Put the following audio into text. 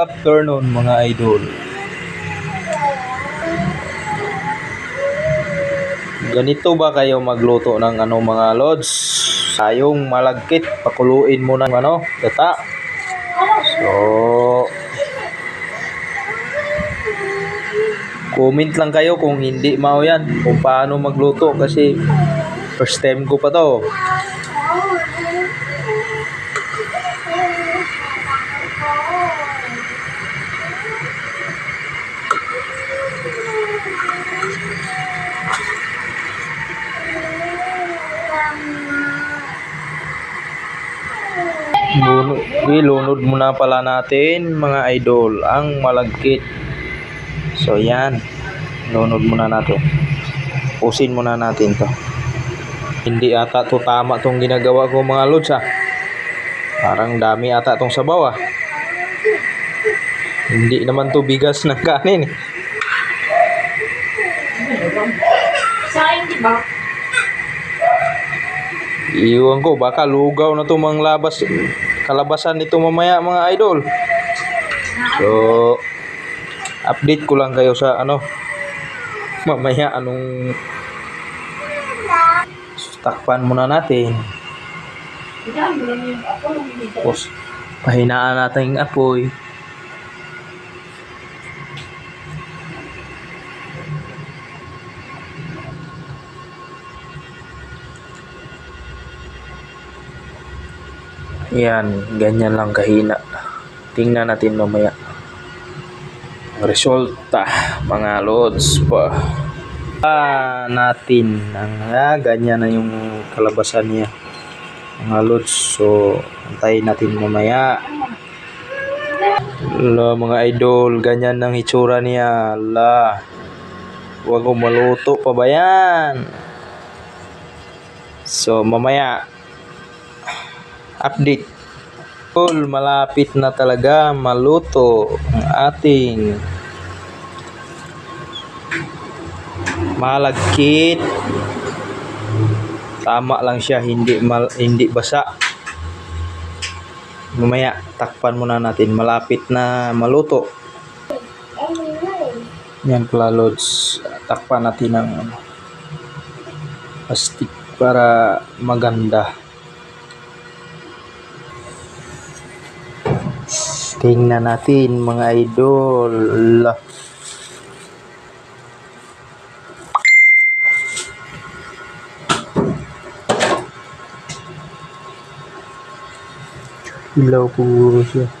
afternoon mga idol. Ganito ba kayo magluto ng ano mga lods? Sayong malagkit, pakuluin mo ng ano, gata. So, comment lang kayo kung hindi mao yan, kung paano magluto kasi first time ko pa to. Ilunod muna pala natin mga idol ang malagkit. So yan. Lunod muna natin. Pusin muna natin to. Hindi ata to tama tong ginagawa ko mga lods ah. Parang dami ata tong sabaw ah. Hindi naman to bigas ng kanin. eh. Sayang, di ba? Iwan ko, baka lugaw na to mga labas, kalabasan nito mamaya mga idol. So, update ko lang kayo sa ano, mamaya anong takpan muna natin. Tapos, pahinaan natin yung apoy. Yan, ganyan lang kahina. Tingnan natin mamaya. Ang Resulta, mga lods pa. Ah, natin ang ah, ganyan na yung kalabasan niya mga lods. So, antayin natin mamaya. La, mga idol, ganyan ng itsura niya. La, huwag maluto pa ba yan? So, mamaya, update. Tol, malapit na talaga maluto ang ating malagkit. Tama lang siya hindi mal, hindi basa. Mamaya takpan muna natin. Malapit na maluto. Yan pala lods. Takpan natin ng plastic para maganda tingnan natin mga idol La. Ilaw puro siya.